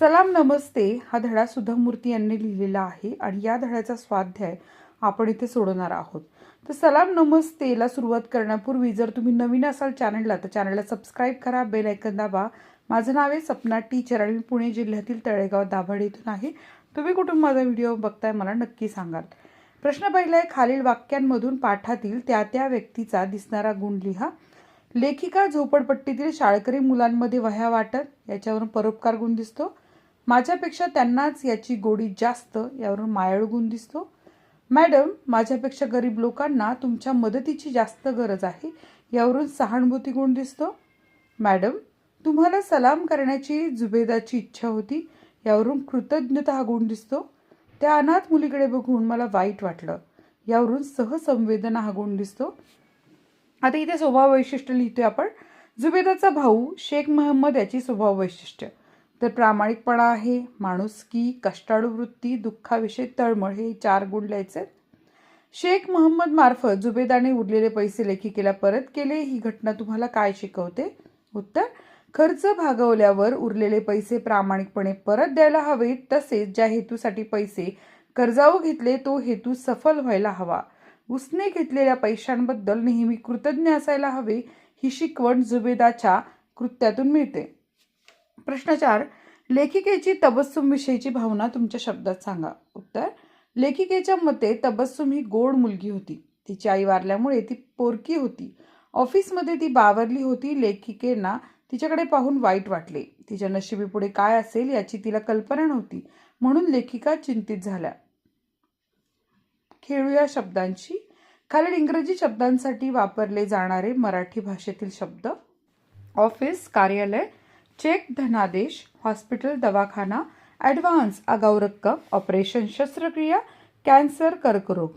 सलाम नमस्ते हा धडा सुधा मूर्ती यांनी लिहिलेला आहे आणि या धड्याचा स्वाध्याय आपण इथे सोडवणार आहोत. तर सलाम नमस्तेला सुरुवात करण्यापूर्वी जर तुम्ही नवीन असाल चॅनलला तर चॅनलला सबस्क्राईब करा बेल ऐकन दाबा. माझं नाव आहे सपना टीचर आणि मी पुणे जिल्ह्यातील तळेगाव दाभाड इथून आहे. तुम्ही कुठून माझा व्हिडिओ बघताय मला नक्की सांगाल. प्रश्न पहिला आहे खालील वाक्यांमधून पाठातील त्या त्या व्यक्तीचा दिसणारा गुण लिहा. लेखिका झोपडपट्टीतील शाळकरी मुलांमध्ये वह्या वाटत याच्यावरून परोपकार गुण दिसतो. माझ्यापेक्षा त्यांनाच याची गोडी जास्त यावरून मायाळू गुण दिसतो. मॅडम माझ्यापेक्षा गरीब लोकांना तुमच्या मदतीची जास्त गरज आहे यावरून सहानुभूती गुण दिसतो. मॅडम तुम्हाला सलाम करण्याची जुबेदाची इच्छा होती यावरून कृतज्ञता हा गुण दिसतो. त्या अनाथ मुलीकडे बघून मला वाईट वाटलं यावरून सहसंवेदना हा गुण दिसतो. आता इथे स्वभाव वैशिष्ट्य लिहितोय आपण. जुबेदाचा भाऊ शेख महम्मद याची स्वभाव वैशिष्ट्य तर प्रामाणिकपणा आहे माणुसकी कष्टाळू वृत्ती दुःखाविषयी तळमळ हे चार गुण लिहायचे शेख महम्मद मार्फत जुबेदाने उरलेले पैसे लेखिकेला परत केले. ही घटना तुम्हाला काय शिकवते? उत्तर खर्च भागवल्यावर उरलेले पैसे प्रामाणिकपणे परत द्यायला हवेत तसेच ज्या हेतूसाठी पैसे कर्जाऊ घेतले तो हेतू सफल व्हायला हवा. उसने घेतलेल्या पैशांबद्दल नेहमी कृतज्ञ असायला हवे. ही शिकवण जुबेदाच्या कृत्यातून मिळते. प्रश्न चार लेखिकेची तबस्सुमविषयीची भावना तुमच्या शब्दात सांगा. उत्तर लेखिकेच्या मते तबस्सुम ही गोड मुलगी होती. तिची आई वारल्यामुळे ती पोरकी होती. ऑफिसमध्ये ती बावरली होती. लेखिकेना तिच्याकडे पाहून वाईट वाटले. तिच्या नशिबी पुढे काय असेल याची तिला कल्पना नव्हती. म्हणून लेखिका चिंतित झाल्या. खेळूया शब्दांची खालील इंग्रजी शब्दांसाठी वापरले जाणारे मराठी भाषेतील शब्द. ऑफिस कार्यालय चेक धनादेश हॉस्पिटल दवाखाना ॲडव्हान्स आगाऊ रक्कम ऑपरेशन शस्त्रक्रिया कॅन्सर कर्करोग.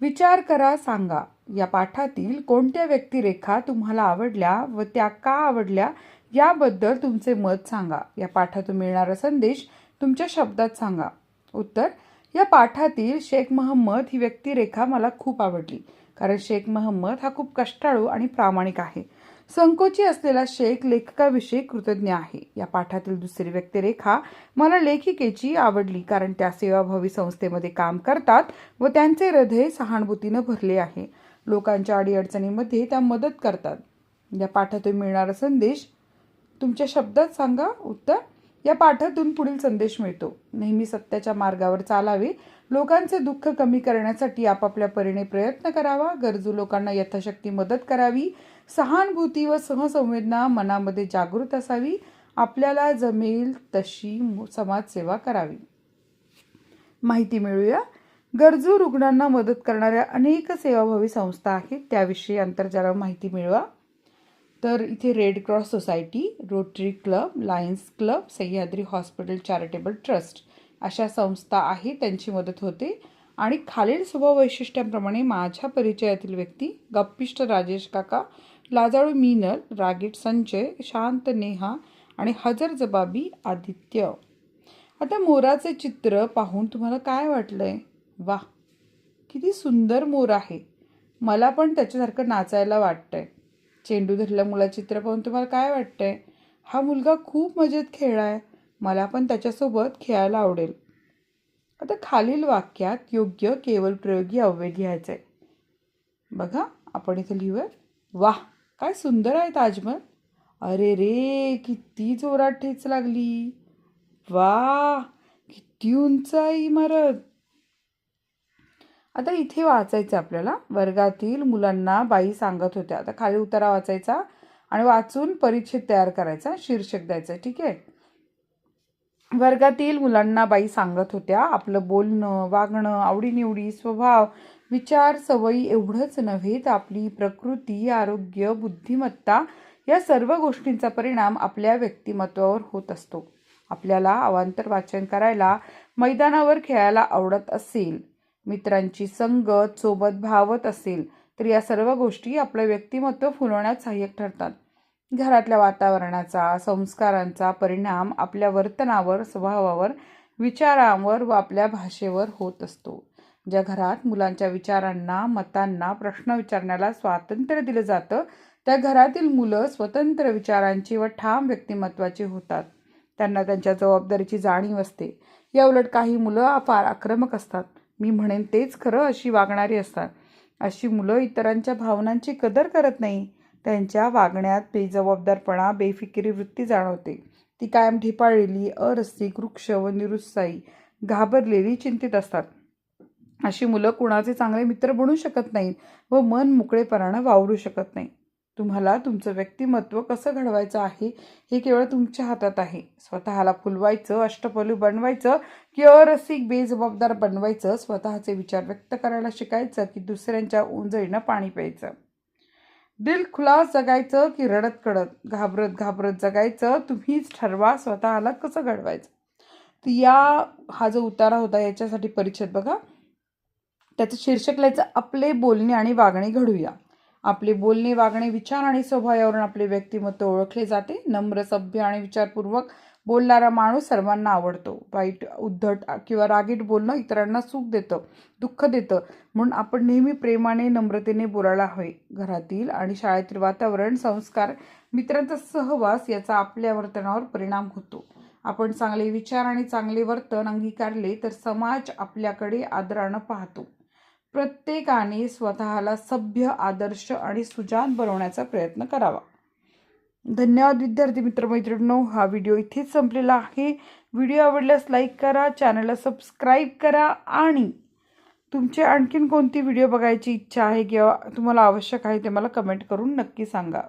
विचार करा सांगा. या पाठातील कोणत्या व्यक्तिरेखा तुम्हाला आवडल्या व त्या का आवडल्या याबद्दल तुमचे मत सांगा. या पाठातून मिळणारा संदेश तुमच्या शब्दात सांगा. उत्तर या पाठातील शेख महम्मद ही व्यक्तिरेखा मला खूप आवडली. कारण शेख महम्मद हा खूप कष्टाळू आणि प्रामाणिक आहे. संकोची असलेला शेख लेखकाविषयी कृतज्ञ आहे. या पाठातील दुसरी व्यक्तिरेखा मला लेखिकेची आवडली कारण त्या सेवाभावी संस्थेमध्ये काम करतात व त्यांचे हृदय सहानुभूतीनं भरले आहे. लोकांच्या अडीअडचणीमध्ये त्या मदत करतात. या पाठातून मिळणारा संदेश तुमच्या शब्दात सांगा. उत्तर या पाठातून पुढील संदेश मिळतो. नेहमी सत्याच्या मार्गावर चालावे लोकांचे दुःख कमी करण्यासाठी आपापल्या परीने प्रयत्न करावा गरजू लोकांना यथाशक्ती मदत करावी सहानुभूती व सहसंवेदना मनामध्ये जागृत असावी आपल्याला जमेल तशी समाजसेवा करावी. माहिती मिळूया. गरजू रुग्णांना मदत करणाऱ्या अनेक सेवाभावी संस्था आहेत त्याविषयी आंतरजालावर माहिती मिळवा. तर इथे red cross society rotary club lions club Sahyadri hospital charitable trust अशा संस्था आहे त्यांची मदत होते. आणि खालील स्वभाव वैशिष्ट्यांप्रमाणे माझ्या परिचयातील व्यक्ती गप्पिष्ट राजेश काका लाजाळू मीनल रागीट संचय शांत नेहा आणि हजर जबाबी आदित्य. आता मोराचे चित्र पाहून तुम्हाला काय वाटलंय? वा किती सुंदर मोर आहे. मला पण त्याच्यासारखं नाचायला वाटतंय. चेंडू धरल्या मुला चित्र पाहून तुम्हाला काय वाटतंय? हा मुलगा खूप मजेत खेळलाय. मला पण त्याच्यासोबत खेळायला आवडेल. आता खालील वाक्यात योग्य केवळ प्रयोगी अव्यय लिहायचं आहे बघा आपण इथे लिहूया वाह काय सुंदर आहे ताजमहल. अरे रे किती जोरात ठेच लागली. वा किती उंच आहे इमारत. आता इथे वाचायचं आपल्याला. वर्गातील मुलांना बाई सांगत होत्या. आता खाली उतारा वाचायचा आणि वाचून परिच्छेद तयार करायचा शीर्षक द्यायचं ठीक आहे? वर्गातील मुलांना बाई सांगत होत्या आपलं बोलणं वागणं आवडीनिवडी स्वभाव विचार सवयी एवढंच नव्हे तर आपली प्रकृती आरोग्य बुद्धिमत्ता या सर्व गोष्टींचा परिणाम आपल्या व्यक्तिमत्वावर होत असतो. आपल्याला अवांतर वाचन करायला मैदानावर खेळायला आवडत असेल मित्रांची संगत सोबत भावत असेल तर या सर्व गोष्टी आपलं व्यक्तिमत्व फुलवण्यात सहाय्यक ठरतात. घरातल्या वातावरणाचा संस्कारांचा परिणाम आपल्या वर्तनावर स्वभावावर विचारांवर व आपल्या भाषेवर होत असतो. ज्या घरात मुलांच्या विचारांना मतांना प्रश्न विचारण्याला स्वातंत्र्य दिलं जातं त्या घरातील मुलं स्वतंत्र विचारांची व ठाम व्यक्तिमत्वाची होतात. त्यांना त्यांच्या जबाबदारीची जाणीव असते. या उलट काही मुलं फार आक्रमक असतात. मी म्हणेन तेच खरं अशी वागणारी असतात. अशी मुलं इतरांच्या भावनांची कदर करत नाही. त्यांच्या वागण्यात बेजबाबदारपणा बेफिकिरी वृत्ती जाणवते. ती कायम ढिपाळलेली अरसिक वृक्ष व निरुत्साही घाबरलेली चिंतित असतात. अशी मुलं कुणाचे चांगले मित्र बनू शकत नाहीत व मन मोकळेपणानं वावरू शकत नाही. तुम्हाला तुमचं व्यक्तिमत्व कसं घडवायचं आहे हे केवळ तुमच्या हातात आहे. स्वतःला फुलवायचं अष्टपलू बनवायचं की अरसिक बेजबाबदार बनवायचं स्वतःचे विचार व्यक्त करायला शिकायचं की दुसऱ्यांच्या उंजळीनं पाणी प्यायचं. दिल खुला जगायचं की रडत कडत घाबरत घाबरत जगायचं तुम्हीच ठरवा स्वतःला कसं घडवायचं. तर या हा जो उतारा होता याच्यासाठी परिच्छेद बघा. त्याचं शीर्षक लिहायचं आपले बोलणे आणि वागणे घडूया. आपले बोलणे वागणे विचार आणि स्वभाव यावरून आपले व्यक्तिमत्व ओळखले जाते. नम्र सभ्य आणि विचारपूर्वक बोलणारा माणूस सर्वांना आवडतो. वाईट उद्धट किंवा रागीट बोलणं इतरांना सुख देतं दुःख देतं. म्हणून आपण नेहमी प्रेमाने नम्रतेने बोलायला हवे. घरातील आणि शाळेतील वातावरण संस्कार मित्रांचा सहवास याचा आपल्या वर्तनावर परिणाम होतो. आपण चांगले विचार आणि चांगले वर्तन अंगीकारले तर समाज आपल्याकडे आदरानं पाहतो. प्रत्येकाने स्वतःला सभ्य आदर्श आणि सुजान बनवण्याचा प्रयत्न करावा. धन्यवाद विद्यार्थी मित्रमैत्रिणींनो हा व्हिडिओ इथेच संपलेला आहे. व्हिडिओ आवडल्यास लाईक करा चॅनलला सबस्क्राईब करा आणि तुमचे आणखीन कोणती व्हिडिओ बघायची इच्छा आहे किंवा तुम्हाला आवश्यक आहे ते मला कमेंट करून नक्की सांगा.